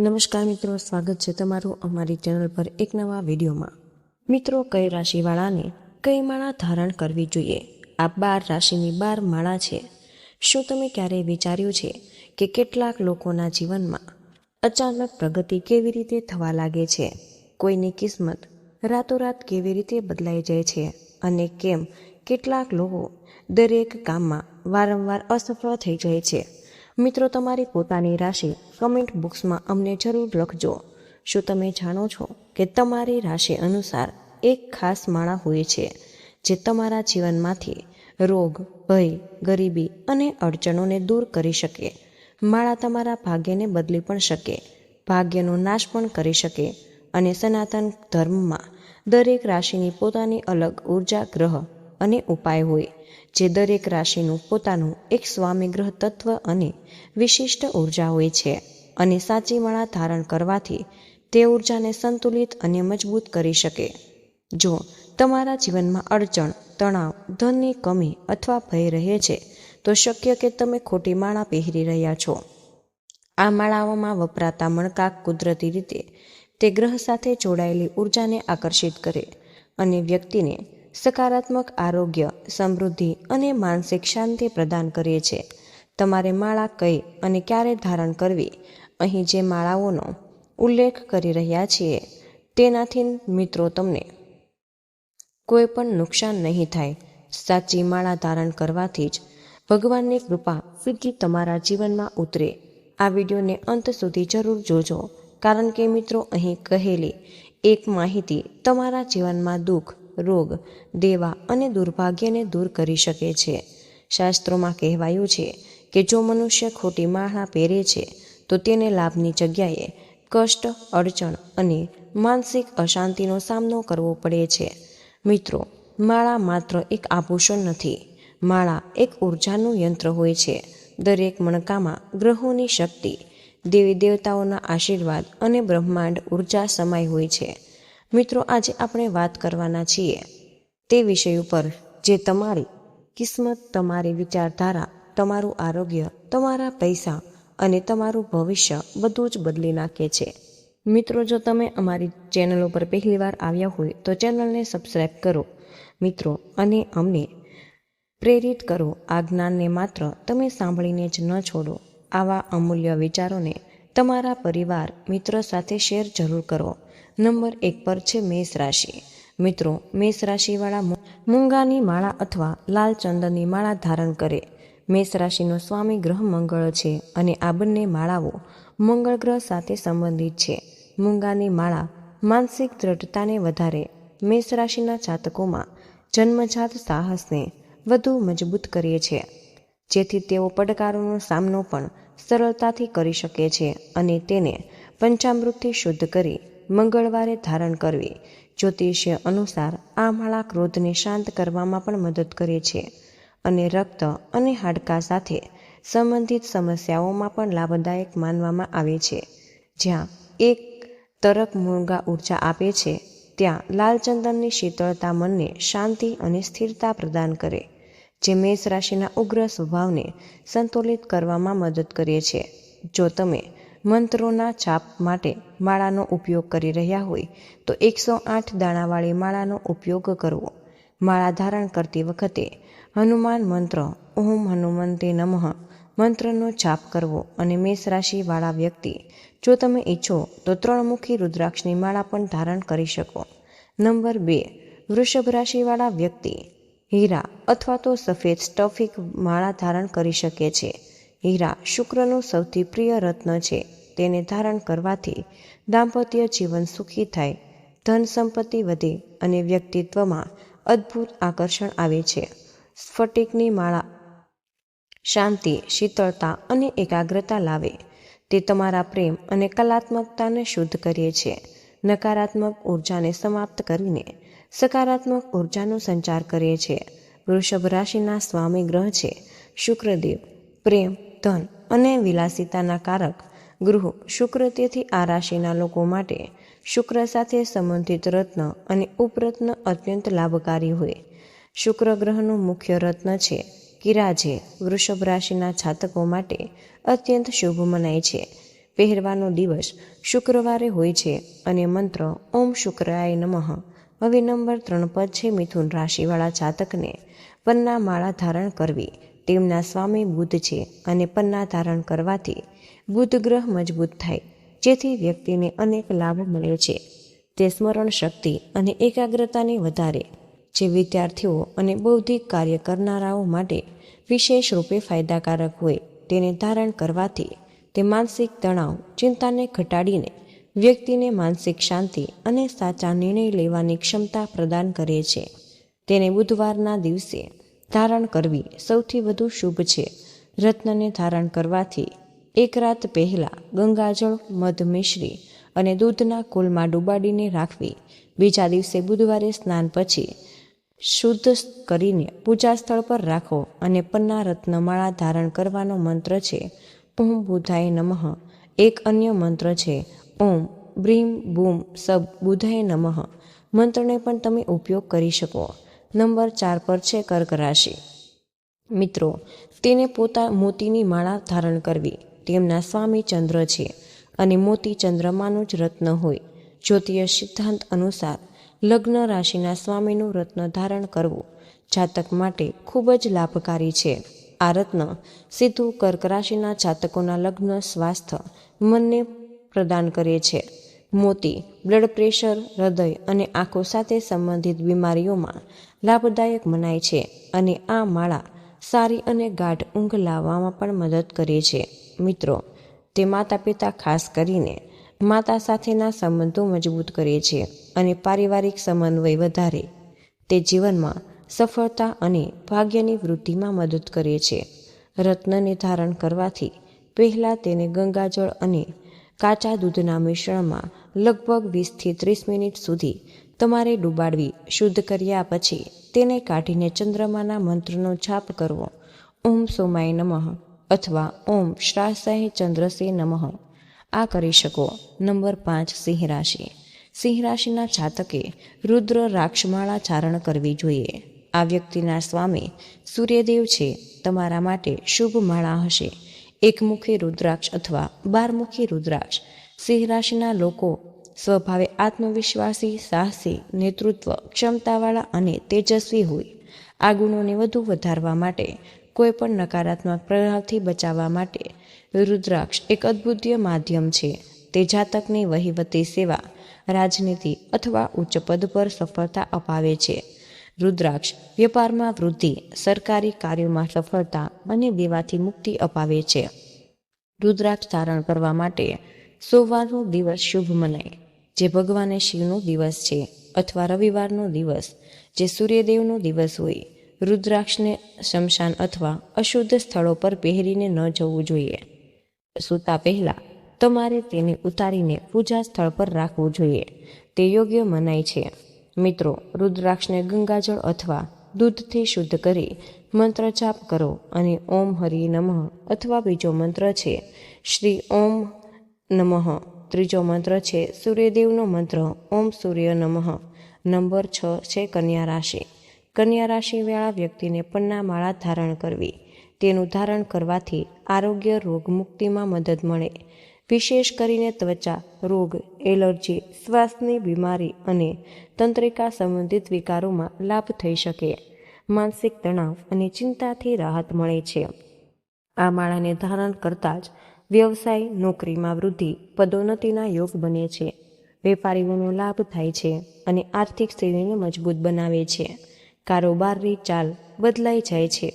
નમસ્કાર મિત્રો, સ્વાગત છે તમારું અમારી ચેનલ પર એક નવા વિડીયોમાં. મિત્રો, કઈ રાશિવાળાને કઈ માળા ધારણ કરવી જોઈએ? આ બાર રાશિની બાર માળા છે. શું તમે ક્યારેય વિચાર્યું છે કે કેટલાક લોકોના જીવનમાં અચાનક પ્રગતિ કેવી રીતે થવા લાગે છે? કોઈની કિસ્મત રાતોરાત કેવી રીતે બદલાઈ જાય છે? અને કેમ કેટલાક લોકો દરેક કામમાં વારંવાર અસફળ થઈ જાય છે? મિત્રો, તમારી પોતાની રાશિ કમેન્ટ બોક્સમાં અમને જરૂર લખજો. શું તમે જાણો છો કે તમારી રાશિ અનુસાર એક ખાસ માળા હોય છે, જે તમારા જીવનમાંથી રોગ, ભય, ગરીબી અને અડચણોને દૂર કરી શકે? માળા તમારા ભાગ્યને બદલી પણ શકે, ભાગ્યનો નાશ પણ કરી શકે અને સનાતન ધર્મમાં દરેક રાશિની પોતાની અલગ ઊર્જા ગ્રહ અને ઉપાય હોય. જે દરેક રાશિનું પોતાનું એક સ્વામી ગ્રહ તત્વ અને વિશિષ્ટ ઊર્જા હોય છે અને સાચી માળા ધારણ કરવાથી તે ઉર્જાને સંતુલિત અને મજબૂત કરી શકે. જો તમારા જીવનમાં અડચણ, તણાવ, ધનની કમી અથવા ભય રહે છે, તો શક્ય કે તમે ખોટી માળા પહેરી રહ્યા છો. આ માળાઓમાં વપરાતા મણકા કુદરતી રીતે તે ગ્રહ સાથે જોડાયેલી ઉર્જાને આકર્ષિત કરે અને વ્યક્તિને સકારાત્મક આરોગ્ય, સમૃદ્ધિ અને માનસિક શાંતિ પ્રદાન કરે છે તમારે માળા કઈ અને ક્યારે ધારણ કરવી? અહીં જે માળાઓનો ઉલ્લેખ કરી રહ્યા છીએ, તેનાથી મિત્રો તમને કોઈ પણ નુકસાન નહીં થાય. સાચી માળા ધારણ કરવાથી જ ભગવાનની કૃપા સીધી તમારા જીવનમાં ઉતરે. આ વિડીયોને અંત સુધી જરૂર જોજો, કારણ કે મિત્રો અહીં કહેલી એક માહિતી તમારા જીવનમાં દુઃખ રોગ, દેવા અને દુર્ભાગ્યને દૂર કરી શકે છે. શાસ્ત્રોમાં કહેવાયું છે કે જો મનુષ્ય ખોટી માળા પહેરે છે, તો તેને લાભની જગ્યાએ કષ્ટ, અડચણ અને માનસિક અશાંતિનો સામનો કરવો પડે છે. મિત્રો, માળા માત્ર એક આભૂષણ નથી. માળા એક ઉર્જાનું યંત્ર હોય છે. દરેક મણકામાં ગ્રહોની શક્તિ દેવી દેવતાઓના આશીર્વાદ અને બ્રહ્માંડ ઊર્જા સમાય હોય છે. મિત્રો, આજે આપણે વાત કરવાના છીએ તે વિષય ઉપર જે તમારી કિસ્મત, તમારી વિચારધારા, તમારું આરોગ્ય, તમારા પૈસા અને તમારું ભવિષ્ય બધું જ બદલી નાખે છે. મિત્રો, જો તમે અમારી ચેનલ ઉપર પહેલીવાર આવ્યા હોય, તો ચેનલને સબસ્ક્રાઈબ કરો. મિત્રો, અને અમને પ્રેરિત કરો. આ જ્ઞાનને માત્ર તમે સાંભળીને જ ન છોડો. આવા અમૂલ્ય વિચારોને તમારા પરિવાર, મિત્ર સાથે શેર જરૂર કરો. નંબર એક પર છે મેષ રાશિ. મિત્રો, મેષ રાશિવાળા મૂંગાની માળા અથવા લાલ ચંદનની માળા ધારણ કરે. મેષ રાશિનો સ્વામી ગ્રહ મંગળ છે અને આ બંને માળાઓ મંગળ ગ્રહ સાથે સંબંધિત છે. મૂંગાની માળા માનસિક દ્રઢતાને વધારે. મેષ રાશિના જાતકોમાં જન્મજાત સાહસને વધુ મજબૂત કરે છે. જેથી તેઓ પડકારોનો સામનો પણ સરળતાથી કરી શકે છે અને તેને પંચામૃતથી શુદ્ધ કરી મંગળવારે ધારણ કરવી. જ્યોતિષ્ય અનુસાર આ માળા ક્રોધને શાંત કરવામાં પણ મદદ કરે છે અને રક્ત અને હાડકાં સાથે સંબંધિત સમસ્યાઓમાં પણ લાભદાયક માનવામાં આવે છે. જ્યાં એક તરક મૂળગા ઊર્જા આપે છે, ત્યાં લાલચંદનની શીતળતા મનને શાંતિ અને સ્થિરતા પ્રદાન કરે, જે મેષ રાશિના ઉગ્ર સ્વભાવને સંતુલિત કરવામાં મદદ કરે છે. જો તમે મંત્રોના છાપ માટે માળાનો ઉપયોગ કરી રહ્યા હોય, તો એકસો આઠ દાણાવાળી માળાનો ઉપયોગ કરવો. માળા ધારણ કરતી વખતે હનુમાન મંત્ર, ઓમ હનુમંતે નમઃ, મંત્રનો છાપ કરવો અને મેષ રાશિવાળા વ્યક્તિ, જો તમે ઈચ્છો તો ત્રણમુખી રુદ્રાક્ષની માળા પણ ધારણ કરી શકો. નંબર બે વૃષભ રાશિવાળા વ્યક્તિ, હીરા અથવા તો સફેદ સ્ટફિક માળા ધારણ કરી શકે છે. હીરા શુક્રનું સૌથી પ્રિય રત્ન છે. તેને ધારણ કરવાથી દાંપત્ય જીવન સુખી થાય, ધન સંપત્તિ વધે અને વ્યક્તિત્વમાં અદ્ભુત આકર્ષણ આવે છે. સ્ફટિકની માળા શાંતિ, શીતળતા અને એકાગ્રતા લાવે. તે તમારા પ્રેમ અને કલાત્મકતાને શુદ્ધ કરીએ છે. નકારાત્મક ઉર્જાને સમાપ્ત કરીને સકારાત્મક ઉર્જાનો સંચાર કરીએ છે. વૃષભ રાશિના સ્વામી ગ્રહ છે. શુક્રદેવ, પ્રેમ ધન અને વિલાસિતાના કારક ગૃહ શુક્ર આ રાશિના લોકો માટે શુક્ર સાથે સંબંધિત રત્ન અને ઉપરત્ન અત્યંત લાભકારી હોય. શુક્ર ગ્રહનું મુખ્ય રત્ન છે કિરા જે વૃષભ રાશિના છાતકો માટે અત્યંત શુભ મનાય છે. પહેરવાનો દિવસ શુક્રવારે હોય છે અને મંત્ર ઓમ શુક્રાય નમઃ. હવે નંબર ત્રણ પદ છે મિથુન રાશિવાળા જાતકને પન્ના માળા ધારણ કરવી. તેમના સ્વામી બુદ્ધ છે અને પન્ના ધારણ કરવાથી બુદ્ધ ગ્રહ મજબૂત થાય, જેથી વ્યક્તિને અનેક લાભ મળે છે. તે સ્મરણ શક્તિ અને એકાગ્રતાને વધારે, જે વિદ્યાર્થીઓ અને બૌદ્ધિક કાર્ય કરનારાઓ માટે વિશેષ રૂપે ફાયદાકારક હોય, તેને ધારણ કરવાથી તે માનસિક તણાવ, ચિંતાને ઘટાડીને વ્યક્તિને માનસિક શાંતિ અને સાચા નિર્ણય લેવાની ક્ષમતા પ્રદાન કરે છે. તેને બુધવારના દિવસે ધારણ કરવી સૌથી વધુ શુભ છે. રત્નને ધારણ કરવાથી એક રાત પહેલાં ગંગાજળ, મધ મિશ્રી અને દૂધના કુલમાં ડૂબાડીને રાખવી. બીજા દિવસે બુધવારે સ્નાન પછી શુદ્ધ કરીને પૂજા સ્થળ પર રાખો અને પન્ના રત્નમાળા ધારણ કરવાનો મંત્ર છે. ઓમ બુધાય નમઃ. એક અન્ય મંત્ર છે. ઓમ બ્રીમ બૂમ સબ બુધાય નમઃ. મંત્રને પણ તમે ઉપયોગ કરી શકો. નંબર ચાર પર છે કર્ક રાશિ. મિત્રો, તેને પોતા મોતીની માળા ધારણ કરવી. તેમના સ્વામી ચંદ્ર છે અને મોતી ચંદ્રમાનું જ રત્ન હોય. જ્યોતિષ સિદ્ધાંત અનુસાર, લગ્ન રાશિના સ્વામીનું રત્ન ધારણ કરવું જાતક માટે ખૂબ જ લાભકારી છે. આ રત્ન સીધું કર્ક રાશિના જાતકોના લગ્ન, સ્વાસ્થ્ય, મનને પ્રદાન કરે છે. મોતી બ્લડ પ્રેશર હૃદય અને આંખો સાથે સંબંધિત બીમારીઓમાં લાભદાયક મનાય છે અને આ માળા સારી અને ગાઢ ઊંઘ લાવવામાં પણ મદદ કરે છે. મિત્રો, તે માતા પિતા ખાસ કરીને માતા સાથેના સંબંધો મજબૂત કરે છે અને પારિવારિક સમન્વય વધારે. તે જીવનમાં સફળતા અને ભાગ્યની વૃદ્ધિમાં મદદ કરે છે. રત્નને ધારણ કરવાથી પહેલાં તેને ગંગાજળ અને કાચા દૂધના મિશ્રણમાં લગભગ વીસથી ત્રીસ મિનિટ સુધી તમારે ડૂબાડવી શુદ્ધ કર્યા પછી તેને કાઢીને ચંદ્રમાના મંત્રનો છાપ કરવો. ઓમ સોમાય નમઃ અથવા ઓમ શ્રાસાય ચંદ્રસે નમઃ. આ કરી શકો નંબર પાંચ સિંહ રાશિ. સિંહ રાશિના જાતકે રુદ્ર રાક્ષમાળા ચારણ કરવી જોઈએ. આ વ્યક્તિના સ્વામી સૂર્યદેવ છે. તમારા માટે શુભ માળા હશે. એકમુખી રુદ્રાક્ષ અથવા બારમુખી રુદ્રાક્ષ. સિંહ રાશિના લોકો સ્વભાવે આત્મવિશ્વાસી, સાહસી, નેતૃત્વ ક્ષમતાવાળા અને તેજસ્વી હોય. આ ગુણોને વધુ વધારવા માટે કોઈ પણ નકારાત્મક પ્રભાવથી બચાવવા માટે રુદ્રાક્ષ એક અદ્ભુતીય માધ્યમ છે. તે જાતકની વહીવટી સેવા, રાજનીતિ અથવા ઉચ્ચ પદ પર સફળતા અપાવે છે. રુદ્રાક્ષ વેપારમાં વૃદ્ધિ, સરકારી કાર્યોમાં સફળતા અને દેવાથી મુક્તિ અપાવે છે. રુદ્રાક્ષ ધારણ કરવા માટે સોમવારનો દિવસ શુભ મનાય, જે ભગવાને શિવનો દિવસ છે અથવા રવિવારનો દિવસ, જે સૂર્યદેવનો દિવસ હોય. રુદ્રાક્ષને શમશાન અથવા અશુદ્ધ સ્થળો પર પહેરીને ન જવું જોઈએ. સૂતા પહેલાં તમારે તેને ઉતારીને પૂજા સ્થળ પર રાખવું જોઈએ. તે યોગ્ય મનાય છે. મિત્રો, રુદ્રાક્ષને ગંગાજળ અથવા દૂધથી શુદ્ધ કરી મંત્ર જાપ કરો અને ઓમ હરિ નમઃ અથવા બીજો મંત્ર છે, શ્રી ઓમ નમઃ. ત્રીજો મંત્ર છે, સૂર્યદેવનો મંત્ર, ઓમ સૂર્ય નમઃ. નંબર છ છે, કન્યા રાશિ. કન્યા રાશિવાળા વ્યક્તિને પન્ના માળા ધારણ કરવી. તેનું ધારણ કરવાથી આરોગ્ય રોગ મુક્તિમાં મદદ મળે. વિશેષ કરીને ત્વચા, રોગ, એલર્જી, શ્વાસની બીમારી અને તંત્રિકા સંબંધિત વિકારોમાં લાભ થઈ શકે. માનસિક તણાવ અને ચિંતાથી રાહત મળે છે. આ માળાને ધારણ કરતાં જ વ્યવસાય, નોકરીમાં વૃદ્ધિ, પદોન્નતિના યોગ બને છે. વેપારીઓનો લાભ થાય છે અને આર્થિક સ્થિતિને મજબૂત બનાવે છે. કારોબારની ચાલ બદલાઈ જાય છે.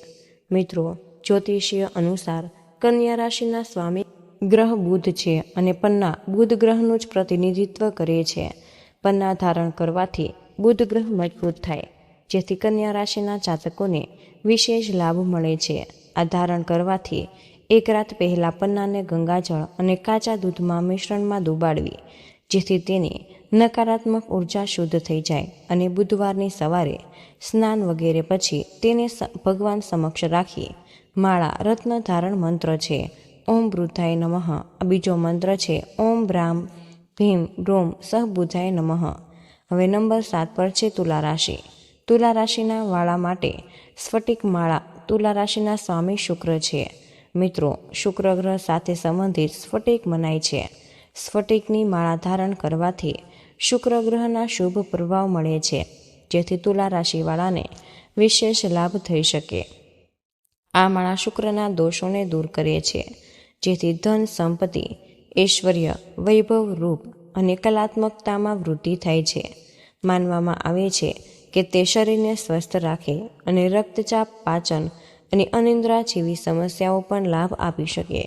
મિત્રો, જ્યોતિષીય અનુસાર કન્યા રાશિના સ્વામી ગ્રહ બુધ છે અને પન્ના બુધ ગ્રહનું જ પ્રતિનિધિત્વ કરે છે. પન્ના ધારણ કરવાથી બુધ ગ્રહ મજબૂત થાય. જેથી કન્યા રાશિના જાતકોને વિશેષ લાભ મળે છે. આ ધારણ કરવાથી એક રાત પહેલાં પન્નાને ગંગાજળ અને કાચા દૂધમાં મિશ્રણમાં ડૂબાડવી, જેથી તેની નકારાત્મક ઊર્જા શુદ્ધ થઈ જાય અને બુધવારની સવારે સ્નાન વગેરે પછી તેને ભગવાન સમક્ષ રાખી માળા રત્ન ધારણ મંત્ર છે. ઓમ વૃદ્ધાય નમઃ. બીજો મંત્ર છે, ઓમ બ્રામ ભીમ બ્રોમ સહબુધાય નમઃ. હવે નંબર સાત પર છે તુલા રાશિ. તુલા રાશિના વાળા માટે સ્ફટિક માળા તુલા રાશિના સ્વામી શુક્ર છે. મિત્રો, શુક્ર ગ્રહ સાથે સંબંધિત સ્ફટિક મનાય છે. સ્ફટિકની માળા ધારણ કરવાથી શુક્ર ગ્રહના શુભ પ્રભાવ મળે છે, જેથી તુલા રાશિવાળાને વિશેષ લાભ થઈ શકે. આ માળા શુક્રના દોષોને દૂર કરે છે. જેથી ધન સંપત્તિ, ઐશ્વર્ય, વૈભવ રૂપ અને કલાત્મકતામાં વૃદ્ધિ થાય છે. માનવામાં આવે છે કે તે શરીરને સ્વસ્થ રાખે અને રક્તચાપ, પાચન અને અનિદ્રા જેવી સમસ્યાઓ પણ લાભ આપી શકે.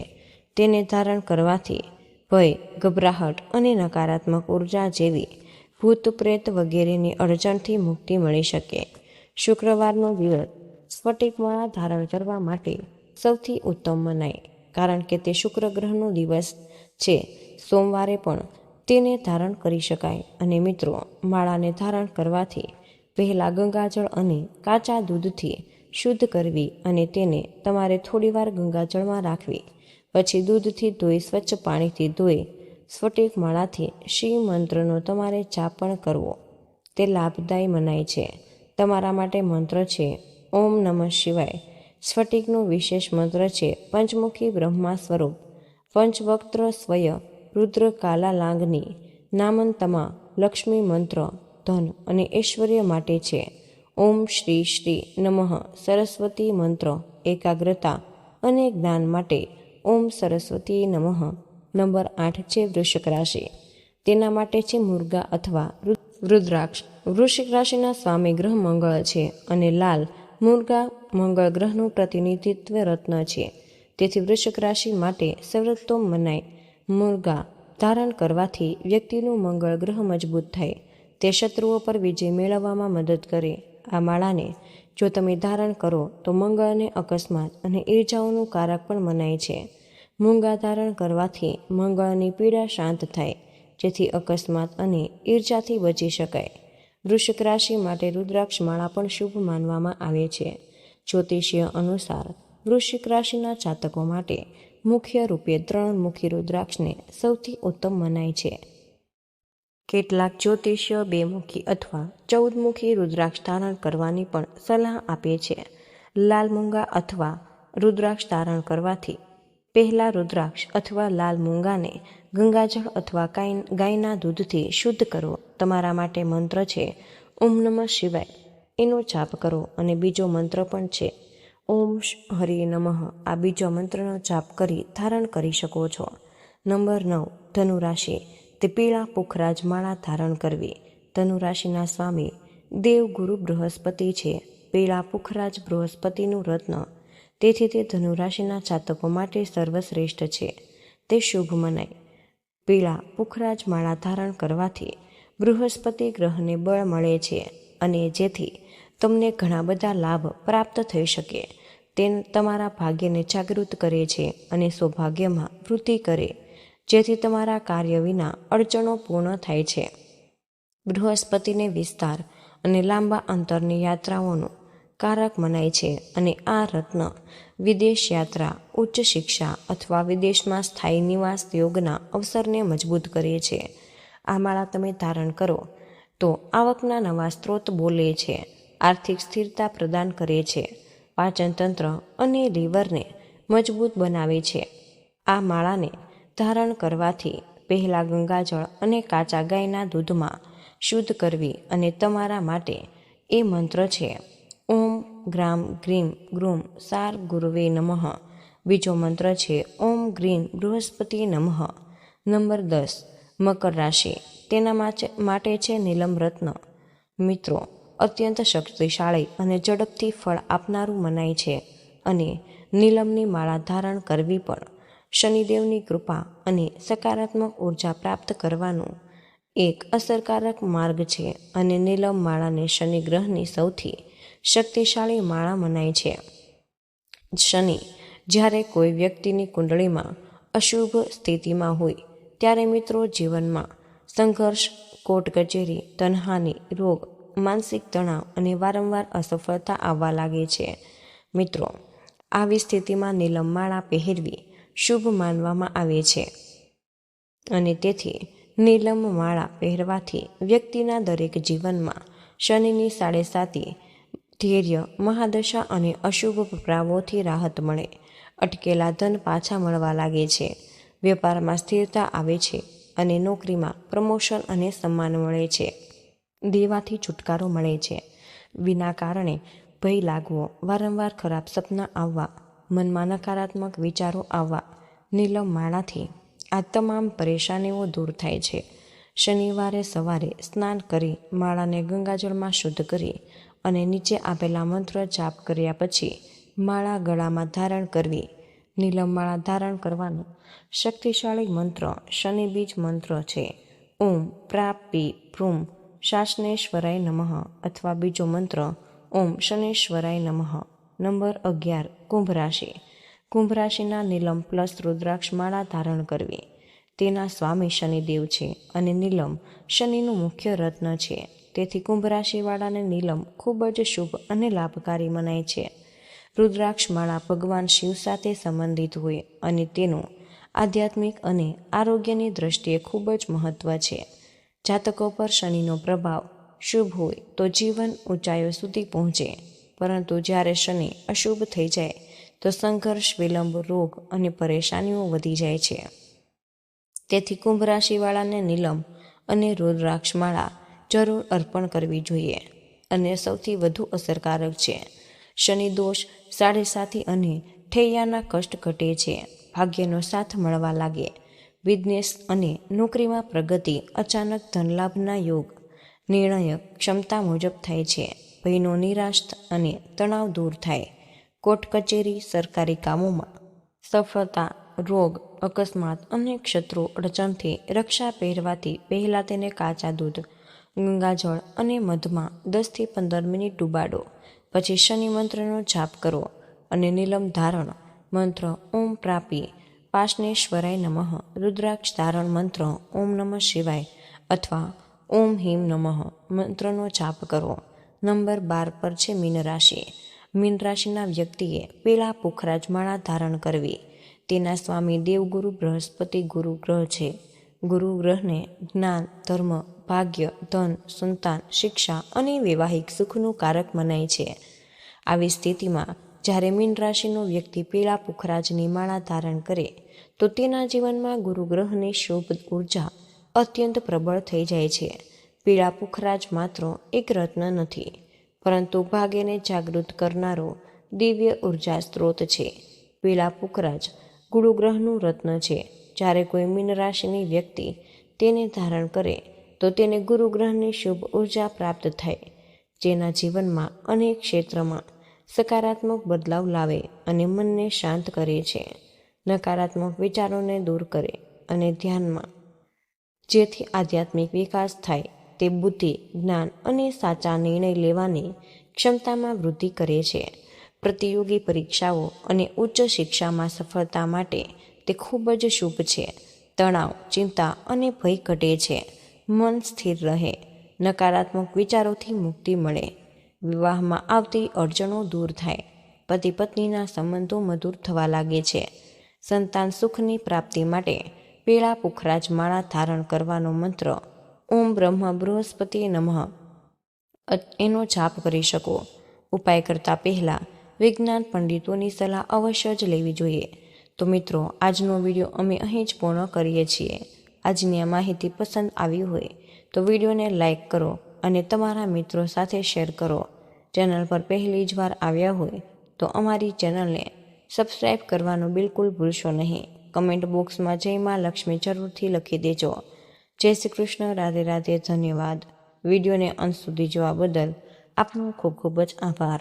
તેને ધારણ કરવાથી ભય, ગભરાહટ અને નકારાત્મક ઊર્જા જેવી ભૂત પ્રેત વગેરેની અડચણથી મુક્તિ મળી શકે. શુક્રવારનો દિવસ સ્ફટિકમાળા ધારણ કરવા માટે સૌથી ઉત્તમ મનાય. કારણ કે તે શુક્ર ગ્રહનો દિવસ છે. સોમવારે પણ તેને ધારણ કરી શકાય. અને મિત્રો, માળાને ધારણ કરવાથી પહેલાં ગંગાજળ અને કાચા દૂધથી શુદ્ધ કરવી અને તેને તમારે થોડીવાર ગંગાજળમાં રાખવી. પછી દૂધથી ધોઈ, સ્વચ્છ પાણીથી ધોઈ, સ્ફટિક માળાથી શિવ મંત્રનો તમારે જાપ પણ કરવો. તે લાભદાયી મનાય છે. તમારા માટે મંત્ર છે, ઓમ નમઃ શિવાય. સ્ફટિકનો વિશેષ મંત્ર છે. પંચમુખી બ્રહ્મા સ્વરૂપ. પંચવક્ત્ર સ્વય, રુદ્ર કાલા લાંગની નામંતમા લક્ષ્મી મંત્ર, ધન અને ઐશ્વર્ય માટે છે. ઓમ શ્રી શ્રી નમઃ. સરસ્વતી મંત્ર, એકાગ્રતા અને જ્ઞાન માટે ઓમ સરસ્વતી નમઃ. નંબર આઠ છે વૃષક રાશિ. તેના માટે છે મુર્ગા અથવા રુદ્રાક્ષ. વૃશ્ચિક રાશિના સ્વામી ગ્રહ મંગળ છે અને લાલ મુર્ગા મંગળ ગ્રહનું પ્રતિનિધિત્વ રત્ન છે. તેથી વૃશ્ચિક રાશિ માટે સર્વોત્તમ મનાય. મુર્ગા ધારણ કરવાથી વ્યક્તિનું મંગળ ગ્રહ મજબૂત થાય. તે શત્રુઓ પર વિજય મેળવવામાં મદદ કરે. આ માળાને જો તમે ધારણ કરો તો મંગળને અકસ્માત અને ઈર્જાઓનું કારક પણ મનાય છે. મૂંગા ધારણ કરવાથી મંગળની પીડા શાંત થાય, જેથી અકસ્માત અને ઈર્જાથી બચી શકાય. વૃશ્ચિક રાશિ માટે રુદ્રાક્ષ માળા પણ શુભ માનવામાં આવે છે. જ્યોતિષીય અનુસાર, વૃશ્ચિક રાશિના જાતકો માટે મુખ્ય રૂપે ત્રણ મુખી રુદ્રાક્ષને સૌથી ઉત્તમ મનાય છે. કેટલાક જ્યોતિષ્ય બેમુખી અથવા ચૌદમુખી રુદ્રાક્ષ ધારણ કરવાની પણ સલાહ આપે છે. લાલ મૂંગા અથવા રુદ્રાક્ષ ધારણ કરવાથી પહેલા રુદ્રાક્ષ અથવા લાલ મૂંગાને ગંગાજળ અથવા ગાયના દૂધથી શુદ્ધ કરો. તમારા માટે મંત્ર છે, ઓમ નમઃ શિવાય. એનો જાપ કરો અને બીજો મંત્ર પણ છે, ઓમ હરિ નમઃ. આ બીજો મંત્રનો જાપ કરી ધારણ કરી શકો છો. નંબર નવ, ધનુરાશિ. તે પીળા પુખરાજ માળા ધારણ કરવી. ધનુરાશિના સ્વામી દેવગુરુ બૃહસ્પતિ છે. પીળા પુખરાજ બૃહસ્પતિનું રત્ન તેથી તે ધનુરાશિના જાતકો માટે સર્વશ્રેષ્ઠ છે. તે શુભ મનાય. પીળા પુખરાજ માળા ધારણ કરવાથી બૃહસ્પતિ ગ્રહને બળ મળે છે અને જેથી તમને ઘણા બધા લાભ પ્રાપ્ત થઈ શકે. તે તમારા ભાગ્યને જાગૃત કરે છે અને સૌભાગ્યમાં વૃદ્ધિ કરે, જેથી તમારા કાર્ય વિના અડચણો પૂર્ણ થાય છે. બૃહસ્પતિને વિસ્તાર અને લાંબા અંતરની યાત્રાઓનું કારક મનાય છે અને આ રત્ન વિદેશ યાત્રા, ઉચ્ચ શિક્ષા અથવા વિદેશમાં સ્થાયી નિવાસ યોગના અવસરને મજબૂત કરે છે. આ માળા તમે ધારણ કરો તો આવકના નવા સ્ત્રોત બોલે છે, આર્થિક સ્થિરતા પ્રદાન કરે છે પાચનતંત્ર અને લીવરને મજબૂત બનાવે છે. આ માળાને ધારણ કરવાથી પહેલાં ગંગાજળ અને કાચા ગાયના દૂધમાં શુદ્ધ કરવી અને તમારા માટે એ મંત્ર છે. ઓમ ગ્રામ ગ્રીમ ગ્રૂમ સાર ગુરુવે નમઃ. બીજો મંત્ર છે, ઓમ ગ્રીમ બૃહસ્પતિ નમઃ. નંબર દસ, મકર રાશિ, તેના માટે છે નીલમ રત્ન. મિત્રો, અત્યંત શક્તિશાળી અને ઝડપથી ફળ આપનારું મનાય છે અને નીલમની માળા ધારણ કરવી પણ. શનિદેવની કૃપા અને સકારાત્મક ઊર્જા પ્રાપ્ત કરવાનું એક અસરકારક માર્ગ છે અને નીલમ માળાને શનિ ગ્રહની સૌથી શક્તિશાળી માળા મનાય છે. શનિ, જ્યારે કોઈ વ્યક્તિની કુંડળીમાં અશુભ સ્થિતિમાં હોય, ત્યારે મિત્રો જીવનમાં સંઘર્ષ કોર્ટ કચેરી તનહાની, રોગ, માનસિક તણાવ અને વારંવાર અસફળતા આવવા લાગે છે. મિત્રો, આવી સ્થિતિમાં નીલમ માળા પહેરવી શુભ માનવામાં આવે છે. અને તેથી, નીલમ માળા પહેરવાથી વ્યક્તિના દરેક જીવનમાં શનિની સાડે સાતી ધૈર્ય, મહાદશા અને અશુભ પ્રભાવોથી રાહત મળે. અટકેલા ધન પાછા મળવા લાગે છે. વેપારમાં સ્થિરતા આવે છે અને નોકરીમાં પ્રમોશન અને સન્માન મળે છે. દેવાથી છુટકારો મળે છે. વિના કારણે ભય લાગવો, વારંવાર ખરાબ સપના આવવા, મનમાં નકારાત્મક વિચારો આવવા નીલમ માળાથી આ તમામ પરેશાનીઓ દૂર થાય છે. શનિવારે સવારે સ્નાન કરી માળાને ગંગાજળમાં શુદ્ધ કરી અને નીચે આપેલા મંત્ર જાપ કર્યા પછી માળા ગળામાં ધારણ કરવી. નીલમ માળા ધારણ કરવાનો શક્તિશાળી મંત્ર, શનિ બીજ મંત્ર છે. ઓમ પ્રાપી પ્રુમ શાસનેશ્વરાય નમઃ અથવા બીજો મંત્ર, ઓમ શનેશ્વરાય નમઃ. નંબર અગિયાર, કુંભ રાશિ. કુંભ રાશિના નીલમ પ્લસ રુદ્રાક્ષ માળા ધારણ કરવી. તેના સ્વામી શનિદેવ છે અને નીલમ શનિનું મુખ્ય રત્ન છે. તેથી કુંભ રાશિવાળાને નીલમ ખૂબ જ શુભ અને લાભકારી મનાય છે. રુદ્રાક્ષ માળા ભગવાન શિવ સાથે સંબંધિત હોય અને તેનું આધ્યાત્મિક અને આરોગ્યની દ્રષ્ટિએ ખૂબ જ મહત્વ છે. જાતકો પર શનિનો પ્રભાવ શુભ હોય તો જીવન ઊંચાઈઓ સુધી પહોંચે, પરંતુ જ્યારે શનિ અશુભ થઈ જાય, તો સંઘર્ષ, વિલંબ, રોગ અને પરેશાનીઓ વધી જાય છે. તેથી કુંભ રાશિવાળાને નીલમ અને રુદ્રાક્ષ માળા જરૂર અર્પણ કરવી જોઈએ અને સૌથી વધુ અસરકારક છે. શનિ દોષ સાડેસાથી અને ઠૈયાના કષ્ટ ઘટે છે. ભાગ્યનો સાથ મળવા લાગે. બિઝનેસ અને નોકરીમાં પ્રગતિ, અચાનક ધનલાભના યોગ, નિર્ણય ક્ષમતા મુજબ થાય છે. ભયનો નિરાશ અને તણાવ દૂર થાય. કોર્ટ કચેરી, સરકારી કામોમાં સફળતા, રોગ, અકસ્માત અને ક્ષત્રો અડચણથી રક્ષા પહેરવાથી પહેલાં તેને કાચા દૂધ ગંગાજળ અને મધમાં દસથી પંદર મિનિટ ડૂબાડો. પછી શનિ મંત્રનો જાપ કરો અને નીલમ ધારણ મંત્ર ઓમ પ્રાપી પાશનેશ્વરાય નમઃ. રુદ્રાક્ષ ધારણ મંત્ર ઓમ નમઃ શિવાય અથવા ઓમ હિમ નમઃ મંત્રનો જાપ કરો. નંબર બાર પર છે મીન રાશિ. મીન રાશિના વ્યક્તિએ પેલા પુખરાજ માળા ધારણ કરવી. તેના સ્વામી દેવગુરુ બૃહસ્પતિ ગુરુ ગ્રહ છે. ગુરુ ગ્રહને જ્ઞાન, ધર્મ, ભાગ્ય, ધન, સંતાન, શિક્ષા અને વૈવાહિક સુખનું કારક મનાય છે. આવી સ્થિતિમાં જ્યારે મીન રાશિનો વ્યક્તિ પીળા પુખરાજની માળા ધારણ કરે, તો તેના જીવનમાં ગુરુગ્રહની શુભ, ઊર્જા અત્યંત પ્રબળ થઈ જાય છે. પીળા પુખરાજ માત્ર એક રત્ન નથી, પરંતુ ભાગ્યને જાગૃત કરનારો દિવ્ય ઊર્જા સ્ત્રોત છે. પીળા પુખરાજ ગુરુગ્રહનું રત્ન છે. જ્યારે કોઈ મીન રાશિની વ્યક્તિ તેને ધારણ કરે, તો તેને ગુરુગ્રહની શુભ ઊર્જા પ્રાપ્ત થાય, જેના જીવનમાં અનેક ક્ષેત્રમાં સકારાત્મક બદલાવ લાવે અને મનને શાંત કરે છે. નકારાત્મક વિચારોને દૂર કરે અને ધ્યાનમાં જેથી આધ્યાત્મિક વિકાસ થાય, તે બુદ્ધિ, જ્ઞાન અને સાચા નિર્ણય લેવાની ક્ષમતામાં વૃદ્ધિ કરે છે. પ્રતિયોગી પરીક્ષાઓ અને ઉચ્ચ શિક્ષામાં સફળતા માટે તે ખૂબ જ શુભ છે. તણાવ, ચિંતા અને ભય ઘટે છે. મન સ્થિર રહે. નકારાત્મક વિચારોથી મુક્તિ મળે. વિવાહમાં આવતી અડચણો દૂર થાય. પતિ પત્નીના સંબંધો મધુર થવા લાગે છે. સંતાન સુખની પ્રાપ્તિ માટે પીળા પુખરાજ માળા ધારણ કરવાનો મંત્ર, ઓમ બ્રહ્મ બૃહસ્પતિ નમઃ. એનો જાપ કરી શકો. ઉપાય કરતાં પહેલાં વિજ્ઞાન પંડિતોની સલાહ અવશ્ય જ લેવી જોઈએ. તો મિત્રો, આજનો વીડિયો અમે અહીં જ પૂર્ણ કરીએ છીએ. આજની આ માહિતી પસંદ આવી હોય તો વિડીયોને લાઈક કરો અને તમારા મિત્રો સાથે શેર કરો. ચેનલ પર પહેલી જ વાર આવ્યા હોય તો અમારી ચેનલને સબસ્ક્રાઈબ કરવાનું બિલકુલ ભૂલશો નહીં. કમેન્ટ બોક્સમાં જય માં લક્ષ્મી જરૂરથી લખી દેજો. જય શ્રી કૃષ્ણ, રાધે રાધે, ધન્યવાદ. વિડીયોને અંત સુધી જોવા બદલ આપનો ખૂબ ખૂબ જ આભાર.